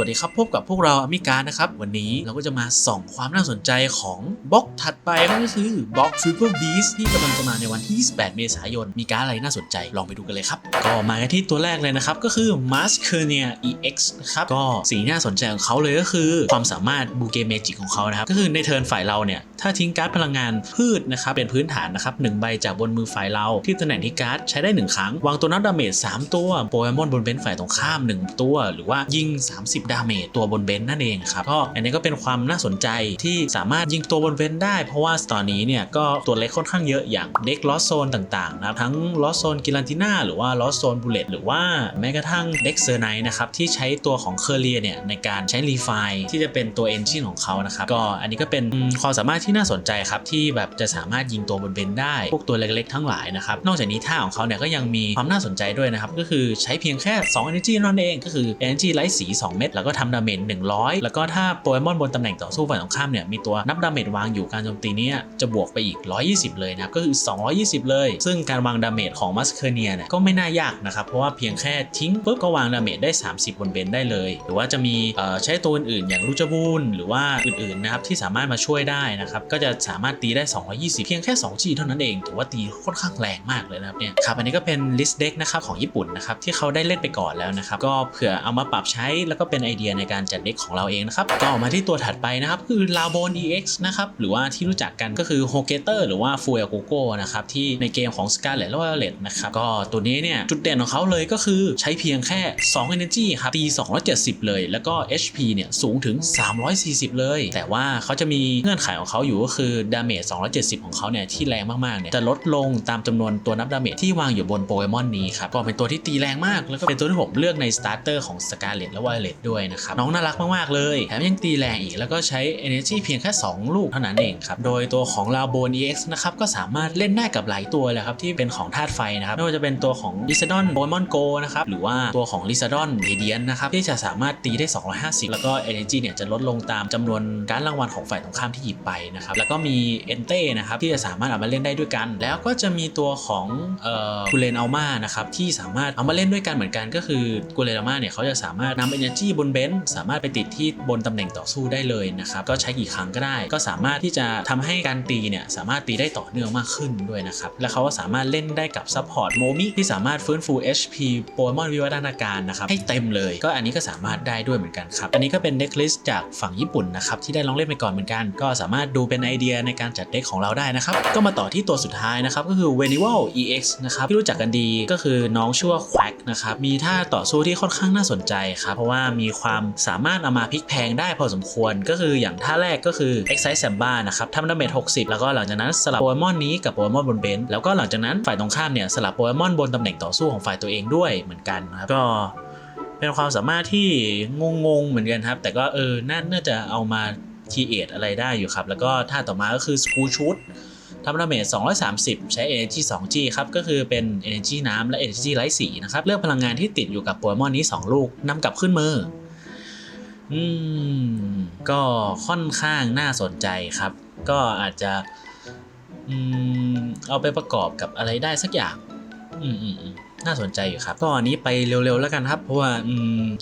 วัสดีครับพบกับพวกเราอมิการนะครับวันนี้เราก็จะมาส่องความน่าสนใจของบล็อกถัดไปนั่นก็คือบล็อก Triple Beast ที่กำลังจะมาในวันที่ 28 เมษายน มีการอะไรน่าสนใจลองไปดูกันเลยครับ ก็มากันที่ตัวแรกเลยนะครับ ก็คือ m a s k e r n i a EX นะครับก็สิ่งที่น่าสนใจของเขาเลยก็คือ ความสามารถบูเกเมจิกของเขานะครับ ก็คือในเทิร์นฝ่ายเราเนี่ยถ้าทิ้งก๊าร์ดพลังงานพืชนะครับเป็นพื้นฐานนะครับหนึ่งใบจากบนมือฝ่ายเรา ที่ตำแหน่งที่การ์ดใช้ได้หนึ่งครั้ง วางตัวนับดาเมจ3ตัวโปเกมอนบนเบนฝ่ายตรงข้าม 1 ตัว หรือว่ายิง 30 ดาเมจตัวบนเบนนั่นเองครับก็อันนี้ก็เป็นความน่าสนใจที่สามารถยิงตัวบนเบนได้ เพราะว่าตอนนี้เนี่ยก็ตัวเล็กค่อนข้างเยอะอย่างเด็กลอสโซนต่างๆนะครับทั้งลอสโซนกิลันติน่าหรือว่าลอสโซนบูเลตหรือว่าแม้กระทั่งเด็กเซอร์ไนนะครับที่ใช้ตัวของเคอร์เรียเนี่ยในการใช้รีไฟที่จะเป็นตัวเอนจินของเขานะครับก็อันนี้ก็เป็นความสามารถที่น่าสนใจครับที่แบบจะสามารถยิงตัวบนเบนได้ พวกตัวเล็กๆทั้งหลายนะครับ นอกจากนี้ท่าของเขาเนี่ยก็ยังมีความน่าสนใจด้วยนะครับ ก็คือใช้เพียงแค่ 2 Energy นั่นเอง ก็คือ Energy ไลท์สี 2 เม็ดแล้วก็ทำดาเมจ100 แล้วก็ถ้าโปเกมอนบนตำแหน่งต่อสู้ฝ่ายตรงข้ามเนี่ยมีตัวนับดาเมจวางอยู่การโจมตีนี้จะบวกไปอีก 120 เลยนะครับก็คือ 220 เลย ซึ่งการวางดาเมจของมัสเคเนียเนี่ยก็ไม่น่ายากนะครับเพราะว่าเพียงแค่ทิ้งปุ๊บก็วางดาเมจได้ 30 บนเบนได้เลย หรือว่าจะมีใช้ตัวอื่นๆอย่างลูจาบูนหรือว่าอื่นๆนะครับที่สามารถมาช่วยได้นะครับก็จะสามารถตีได้ 220 เพียงแค่2 g เท่านั้นเองถือว่าตีค่อนข้างแรงมากเลยนะครับเนี่ยครับอันนี้ก็เป็นลิสต์เด็กนะครับของญี่ปุ่นนะครับที่เขาได้เล่นไปก่อนแล้วนะครับก็เผื่อเอามาปรับใช้แล้วก็เป็นไอเดียในการจัดเด็กของเราเองนะครับก็มาที่ตัวถัดไปนะครับคือ l a b o n EX นะครับหรือว่าที่รู้จักกันก็คือ h o g e t e r หรือว่า f u e l g o g o นะครับที่ในเกมของ Scarlet และ Violet นะครับก็ตัวนี้เนี่ยจุดเด่นของเขาเลยก็คือใช้เพียงแค่ 2 Energy ครับตี 270 เลย แล้วก็ HP เนี่ยสูงถึง 340 เลย แต่ว่าเขาจะมีเงื่อนไขของเขาอยู่ก็คือดาเมจ270 ของเขาเนี่ยที่แรงมากๆเนี่ยจะลดลงตามจำนวนตัวนับดาเมจที่วางอยู่บนโปเกมอนนี้ครับก็เป็นตัวที่ตีแรงมากแล้วก็เป็นตัวที่ผมเลือกในสตาร์เตอร์ของ Scarlet และ Violet ด้วยนะครับน้องน่ารักมากๆเลยแถมยังตีแรงอีกแล้วก็ใช้ Energy เพียงแค่ 2 ลูกเท่านั้นเองครับโดยตัวของ l a b o n EX นะครับก็สามารถเล่นได้กับหลายตัวเลยครับที่เป็นของธาตุไฟนะครับไม่ว่าจะเป็นตัวของ l i z a d o n p o k e m o n Go นะครับหรือว่าตัวของ l i z a d o n Radiant นะครับที่จะสามารถตีได้ 250 แล้วก็ Energy เนี่ยจะลดลงตามจำนวนการรางวัลของฝ่ายตรงข้ามที่หยิบไปนะครับแล้วก็มี e n t e นะครับที่จะสามารถเอามาเล่นได้ด้วยกัน แล้วก็จะมีตัวของกูเลนอัลมานะครับที่สามารถเอามาเล่นด้วยกันเหมือนกันก็คือกูเลนอัลมาเนี่ยเขาจะสามารถนำ Energy บนเบนซ์สามารถไปติดที่บนตำแหน่งต่อสู้ได้เลยนะครับก็ใช้กี่ครั้งก็ได้ ก็สามารถที่จะทำให้การตีเนี่ยสามารถตีได้ต่อเนื่องมากขึ้นด้วยนะครับและเขาก็สามารถเล่นได้กับซัพพอร์ตโมมิที่สามารถฟื้นฟู HP โปเกมอนวิวัฒนาการนะครับให้เต็มเลยก็อันนี้ก็สามารถได้ด้วยเหมือนกันครับอันนี้ก็เป็นเด็กลิสต์จากฝั่งญี่ปุ่นนะครับที่ได้ลองเล่นไปก่อนเหมือนกัน ก็สามารถดูเป็นไอเดียในการจัดเด็กของเราได้นะครับ ก็มาต่อที่ตัวสุดท้ายนะครับ ก็คือ v e n i v a l EX นะครับที่รู้จักกันดีก็คือน้องชื่อว่า Quack นะครับมีท่าต่อสู้ที่ค่อนข้างน่าสนใจครับ เพราะว่ามีความสามารถเอามาพลิกแพงได้พอสมควร ก็คืออย่างท่าแรกก็คือ Excite Samba นะครับทำดาเมจ60 แล้วก็หลังจากนั้นสลับโปเกมอนนี้กับโปเกมอนบนเบนแล้วก็หลังจากนั้นฝ่ายตรงข้ามเนี่ยสลับโปเกมอนบนตำแหน่งต่อสู้ของฝ่ายตัวเองด้วยเหมือนกันนะครับก็เป็นความสามารถที่งงๆเหมือนกันครับ แต่ก็เออนน่าจะเอามา ทีเอทอะไรได้อยู่ครับ แล้วก็ท่าต่อมาก็คือ School Shoot ทำดาเมจ230 ใช้ Energy 2G ครับ ก็คือเป็น Energy น้ำและ Energy ไร้สีนะครับ เลือกพลังงานที่ติดอยู่กับโปเกมอนนี้ 2 ลูกนำกลับขึ้นมือ อืม ก็ค่อนข้างน่าสนใจครับ ก็อาจจะ อืม เอาไปประกอบกับอะไรได้สักอย่าง อืมอืมอืม น่าสนใจอยู่ครับก็อันนี้ไปเร็วๆแล้วกันครับ เพราะว่า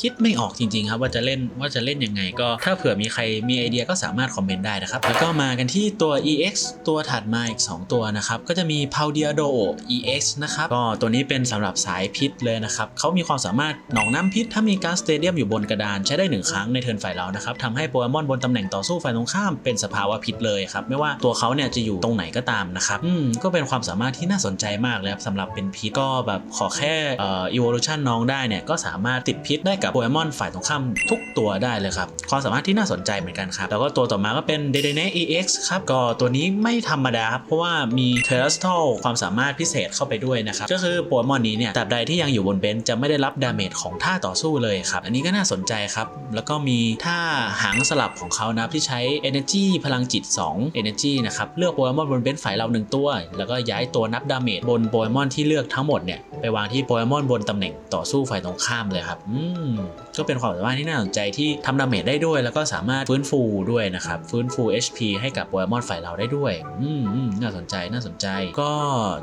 คิดไม่ออกจริงๆครับว่าจะเล่นว่าจะเล่นยังไง ก็ถ้าเผื่อมีใครมีไอเดียก็สามารถคอมเมนต์ได้นะครับ แล้วก็มากันที่ตัว EX ตัวถัดมาอีก 2 ตัวนะครับ ก็จะมี p a u d i a d o EX นะครับก็ตัวนี้เป็นสำหรับสายพิษเลยนะครับเขามีความสามารถหนองน้ำพิษ ถ้ามีการสเตเดียมอยู่บนกระดานใช้ได้หนึ่งครั้งในเทิร์นฝ่ายเรานะครับทำให้โปเกมอนบนตำแหน่งต่อสู้ฝ่ายตรงข้ามเป็นสภาวะพิษเลยครับไม่ว่าตัวเขาเนี่ยจะอยู่ตรงไหนก็ตามนะครับอืมก็เป็นความสามารถที่น่าสนใจมากเลยครับสำหรับเป็นพิษก็แบบขอแค่เอ่อ evolution น้องได้เนี่ยก็สามารถติดพิษได้กับโปเกมอนฝ่ายตรงข้ามทุกตัวได้เลยครับ ความสามารถที่น่าสนใจเหมือนกันครับ แล้วก็ตัวต่อมาก็เป็น d e d e n e EX ครับ ก็ตัวนี้ไม่ธรรมดาครับ เพราะว่ามี t e r r a s t a l ความสามารถพิเศษเข้าไปด้วยนะครับ ก็คือโปเกมอนนี้เนี่ยตราบใดที่ยังอยู่บนเบนซ์จะไม่ได้รับดาเมจของท่าต่อสู้เลยครับ อันนี้ก็น่าสนใจครับ แล้วก็มีท่าหางสลับของเขานะที่ใช้ Energy พลังจิต 2 Energy นะครับเลือกโปเกมอนบนเบนซ์ฝ่ายเราหนึ่งตัว แล้วก็ย้ายตัวนับดาเมจบนโปเกมอนที่เลือกทั้งหมดเนี่ยไปวางที่โปเกมอนบนตำแหน่งต่อสู้ฝ่ายตรงข้ามเลยครับอืมก็เป็นความสามารถที่น่าสนใจที่ทำดาเมจได้ด้วย แล้วก็สามารถฟื้นฟูด้วยนะครับฟื้นฟู HP ให้กับโปเกมอนฝ่ายเราได้ด้วยอืมอืมน่าสนใจน่าสนใจ ก็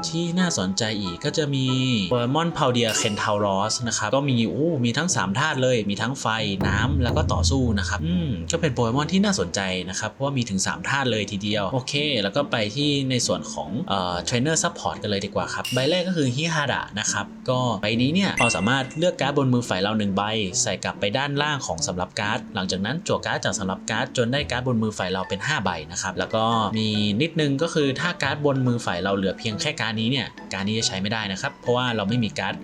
ที่น่าสนใจอีกก็จะมีโปเกมอนพาวเดียเคนทาวรอสนะครับก็มีอู้มีทั้ง3ธาตุเลยมีทั้งไฟน้ำแล้วก็ต่อสู้นะครับอืมก็เป็นโปเกมอนที่น่าสนใจนะครับเพราะว่ามีถึง3ธาตุเลยทีเดียวโอเค แล้วก็ไปที่ในส่วนของเอ่อเทรนเนอร์ซัพพอร์ตกันเลยดีกว่าครับใบแรกก็คือฮิฮาดะนะครับก็ใบนี้เนี่ยเราสามารถเลือกการ์ดบนมือฝ่ายเราหนึ่งใบ ใส่กลับไปด้านล่างของสำรับการ์ด หลังจากนั้นจั่วการ์ดจากสำรับการ์ดจนได้การ์ดบนมือฝ่ายเราเป็น 5 ใบนะครับแล้วก็มีนิดนึงก็คือถ้าการ์ดบนมือฝ่ายเราเหลือเพียงแค่การ์ดนี้เนี่ยการ์ดนี้จะใช้ไม่ได้นะครับเพราะว่าเราไม่มีการ์ด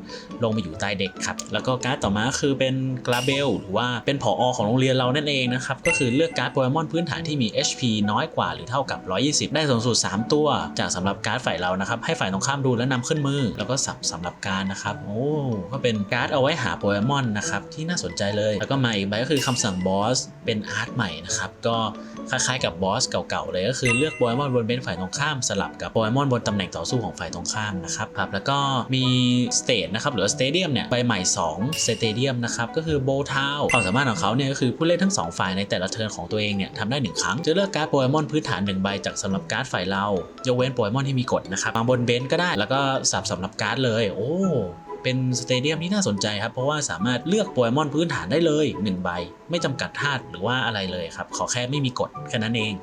ลงมาอยู่ใต้เด็กครับแล้วก็การ์ดต่อมาคือเป็นกราเบลหรือว่าเป็นผออของโรงเรียนเรานั่นเองนะครับก็คือเลือกการ์ดโปเกมอนพื้นฐานที่มี HP น้อยกว่าหรือเท่ากับ 120 ได้สูงสุด 3 ตัว จากสำหรับการ์ดฝ่ายเรานะครับให้ฝ่ายตรงข้ามดูและนำขึ้นมือ แล้วก็สับสำหรับการนะครับโอ้ก็เป็นการ์ดเอาไว้หาโปเกมอนนะครับที่น่าสนใจเลย แล้วก็มาอีกใบก็คือคำสั่งบอสเป็นอาร์ตใหม่นะครับก็คล้ายๆกับบอสเก่าๆเลยก็คือเลือกโปเกมอนบนเบนฝ่ายตรงข้ามสลับกับโปเกมอนบนตำแหน่งต่อสู้ของฝ่ายตรงข้ามนะครับครับแล้วก็มีสเตทนะครับหรือว่าสเตเดียมเนี่ยใบใหม่2สเตเดียมนะครับก็คือโบทาวความสามารถของเขาเนี่ยก็คือผู้เล่นทั้งสองฝ่ายในแต่ละเทิร์นของตัวเองเนี่ยทำได้หนึ่งครั้ง จะเลือกการ์ดโปเกมอนพื้นฐานหนึ่งใบจากสำหรับการ์ดฝ่ายเรายกเว้นโปเกมอนที่มีกฎนะครับวางบนเบนก็ได้แล้วก็สับสำหรับการ์ดเลยโอ้เป็นสเตเดียมที่น่าสนใจครับ เพราะว่าสามารถเลือกโปเกมอนพื้นฐานได้เลย 1 ใบ ไม่จำกัดธาตุหรือว่าอะไรเลยครับ ขอแค่ไม่มีกฎแค่นั้นเอง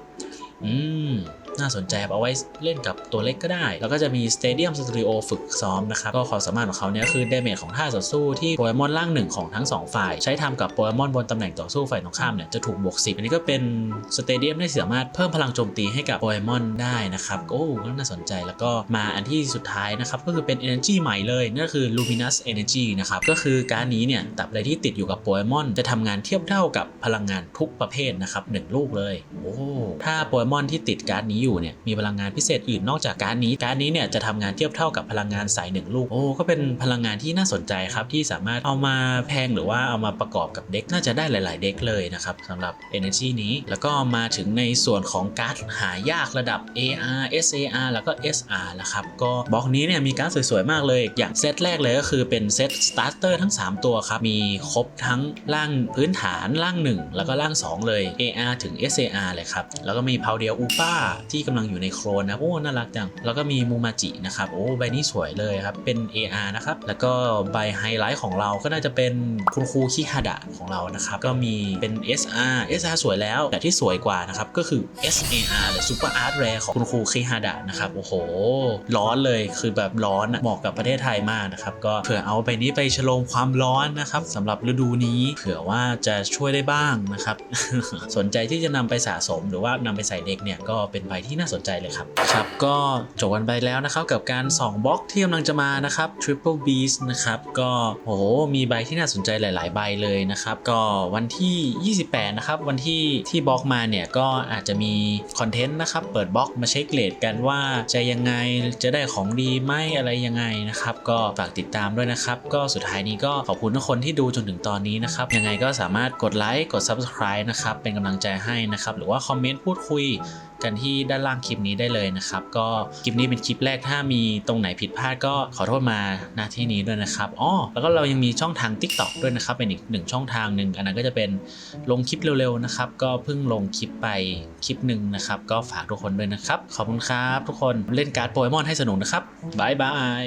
อืม น่าสนใจครับเอาไว้เล่นกับตัวเล็กก็ได้ แล้วก็จะมีสเตเดียมสตูดิโอฝึกซ้อมนะครับ ก็ความสามารถของเขาเนี่ยคือเดเมจของท่าต่อสู้ที่โปเกมอนร่างหนึ่งของทั้ง 2 ฝ่าย ใช้ทำกับโปเกมอนบนตำแหน่งต่อสู้ฝ่ายตรงข้ามเนี่ยจะถูกบวก10อันนี้ก็เป็นสเตเดียมที่สามารถเพิ่มพลังโจมตีให้กับโปเกมอนได้นะครับโอ้ก็น่าสนใจแล้วก็มาอันที่สุดท้ายนะครับก็คือเป็น Energy ใหม่เลยนั่นก็คือ Luminous Energy นะครับก็คือการนี้เนี่ยตับอะไรที่ติดอยู่กับโปเกมอนจะทำงานเทียบเท่ากับพลังงานทุกประเภทนะครับหนึ่งลูกเลยโอ้ถ้าโปเกมอนที่ติดการนี้อยู่เนี่ยมีพลังงานพิเศษอื่นนอกจากการนี้การนี้เนี่ยจะทำงานเทียบเท่ากับพลังงานสายหนึ่งลูกโอ้ก็เป็นพลังงานที่น่าสนใจครับที่สามารถเอามาแพงหรือว่าเอามาประกอบกับเด็กน่าจะได้หลาย ๆ เด็กเลยนะครับสำหรับ Energy นี้แล้วก็มาถึงในส่วนของการ์ดหายากระดับ AR SAR แล้วก็ SR นะครับก็บล็อกนี้เนี่ยมีการ์ดสวย ๆ มากเลย อย่างเซตแรกเลยก็คือเป็นเซตสตาร์เตอร์ทั้ง 3 ตัวครับมีครบทั้งร่างพื้นฐานร่าง 1 แล้วก็ร่าง 2 เลย AR ถึง SAR เลยครับแล้วก็มีเพาเดียอูป้าทกำลังอยู่ในโครนนะโอ้น่ารักจัง แล้วก็มีมูมาจินะครับโอ้ใบนี้สวยเลยครับ เป็น AR นะครับแล้วก็ใบไฮไลท์ของเราก็น่าจะเป็นคุณครูคิฮาดะของเรานะครับก็มีเป็น SR SR สวยแล้ว แต่ที่สวยกว่านะครับก็คือ SAR หรือ Super Art Rare ของคุณครูคิฮาดะนะครับโอ้โห ร้อนเลยคือแบบร้อนเหมาะกับประเทศไทยมากนะครับก็เผื่อเอาใบนี้ไปฉลองความร้อนนะครับสำหรับฤดูนี้เผื่อว่าจะช่วยได้บ้างนะครับ สนใจที่จะนำไปสะสมหรือว่านำไปใส่เด็กเนี่ยก็เป็นใบที่น่าสนใจเลยครับครับก็จบกันไปแล้วนะครับกับการสองบล็อกที่กำลังจะมานะครับ Triple Beast นะครับก็โอ้โหมีใบที่น่าสนใจหลาย ๆ ใบเลยนะครับก็วันที่ 28 นะครับวันที่ที่บล็อกมาเนี่ยก็อาจจะมีคอนเทนต์นะครับเปิดบล็อกมาเช็คเลทกันว่าจะยังไงจะได้ของดีไหมอะไรยังไงนะครับก็ฝากติดตามด้วยนะครับ ก็สุดท้ายนี้ก็ขอบคุณทุกคนที่ดูจนถึงตอนนี้นะครับยังไงก็สามารถกดไลค์กด Subscribe นะครับเป็นกำลังใจให้นะครับหรือว่าคอมเมนต์พูดคุยกันที่ด้านล่างคลิปนี้ได้เลยนะครับ ก็คลิปนี้เป็นคลิปแรกถ้ามีตรงไหนผิดพลาดก็ขอโทษมาณที่นี้ด้วยนะครับอ๋อแล้วก็เรายังมีช่องทาง TikTok ด้วยนะครับ เป็นอีกหนึ่งช่องทางหนึ่งอันนั้นก็จะเป็นลงคลิปเร็วๆนะครับ ก็เพิ่งลงคลิปไปคลิปหนึ่งนะครับ ก็ฝากทุกคนด้วยนะครับ ขอบคุณครับทุกคนเล่นการ์ดโปเกมอนให้สนุกนะครับบายบาย